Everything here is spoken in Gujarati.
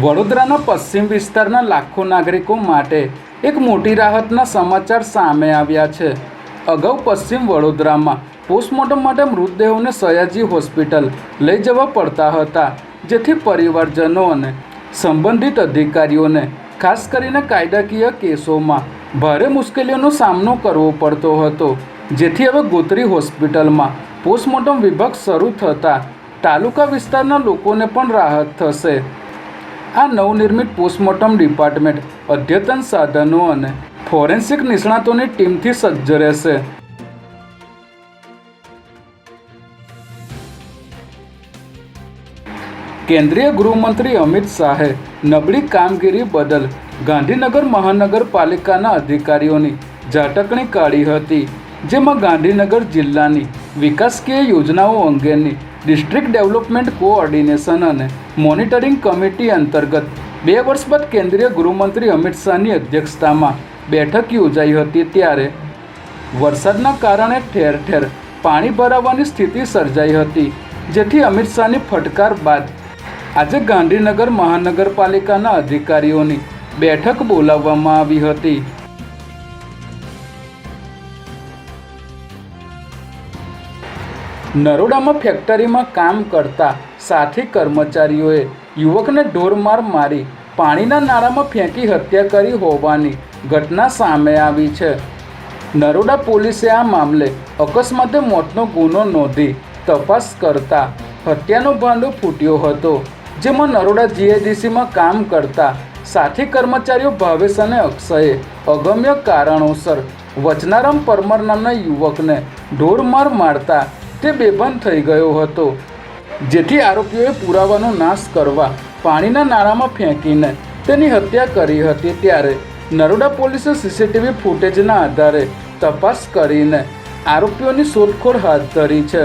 વડોદરાના પશ્ચિમ વિસ્તારના લાખો નાગરિકો માટે એક મોટી રાહતના સમાચાર સામે આવ્યા છે. અગાઉ પશ્ચિમ વડોદરામાં પોસ્ટમોર્ટમ માટે મૃતદેહોને સયાજી હોસ્પિટલ લઈ જવા પડતા હતા, જેથી પરિવારજનો અને સંબંધિત અધિકારીઓને, ખાસ કરીને કાયદાકીય કેસોમાં, ભારે મુશ્કેલીઓનો સામનો કરવો પડતો હતો. જેથી હવે ગોત્રી હોસ્પિટલમાં પોસ્ટમોર્ટમ વિભાગ શરૂ થતાં તાલુકા વિસ્તારના લોકોને પણ રાહત થશે. આ નવનિર્મિત પોસ્ટમોર્ટમ ડિપાર્ટમેન્ટ અદ્યતન સાધનો અને ફોરેન્સિક નિષ્ણાતોની ટીમથી સજ્જ રહેશે. કેન્દ્રીય ગૃહમંત્રી અમિત શાહે નબળી કામગીરી બદલ ગાંધીનગર મહાનગરપાલિકાના અધિકારીઓની ઝાટકણી કાઢી હતી, જેમાં ગાંધીનગર જિલ્લાની વિકાસકીય યોજનાઓ અંગેની ડિસ્ટ્રિક્ટ ડેવલપમેન્ટ કોઓર્ડિનેશન અને મોનિટરિંગ કમિટી અંતર્ગત બે વર્ષ બાદ કેન્દ્રીય ગૃહમંત્રી અમિત શાહની અધ્યક્ષતામાં બેઠક યોજાઈ હતી ત્યારે વરસાદના કારણે ઠેર ઠેર પાણી ભરાવાની સ્થિતિ સર્જાઈ હતી, જેથી અમિત શાહની ફટકાર બાદ આજે ગાંધીનગર મહાનગરપાલિકાના અધિકારીઓની બેઠક બોલાવવામાં આવી હતી. નરોડામાં ફેક્ટરીમાં કામ કરતા સાથી કર્મચારીઓએ યુવકને ઢોરમાર મારી, પાણીના નાળામાં ફેંકી હત્યા કરી હોવાની ઘટના સામે આવી છે. નરોડા પોલીસે આ મામલે અકસ્માતે મોતનો ગુનો નોંધી તપાસ કરતા હત્યાનો ભાંડો ફૂટ્યો હતો, જેમાં નરોડા જીઆઈડીસીમાં કામ કરતા સાથી કર્મચારીઓ ભાવેશ અને અક્ષયે અગમ્ય કારણોસર વચનારામ પરમાર નામના યુવકને ઢોરમાર મારતા તે બેભાન થઈ ગયો હતો. જેથી આરોપીઓએ પુરાવાનો નાશ કરવા પાણીના નાળામાં ફેંકીને તેની હત્યા કરી હતી ત્યારે નરોડા પોલીસે સીસીટીવી ફૂટેજના આધારે તપાસ કરીને આરોપીઓની શોધખોળ હાથ ધરી છે.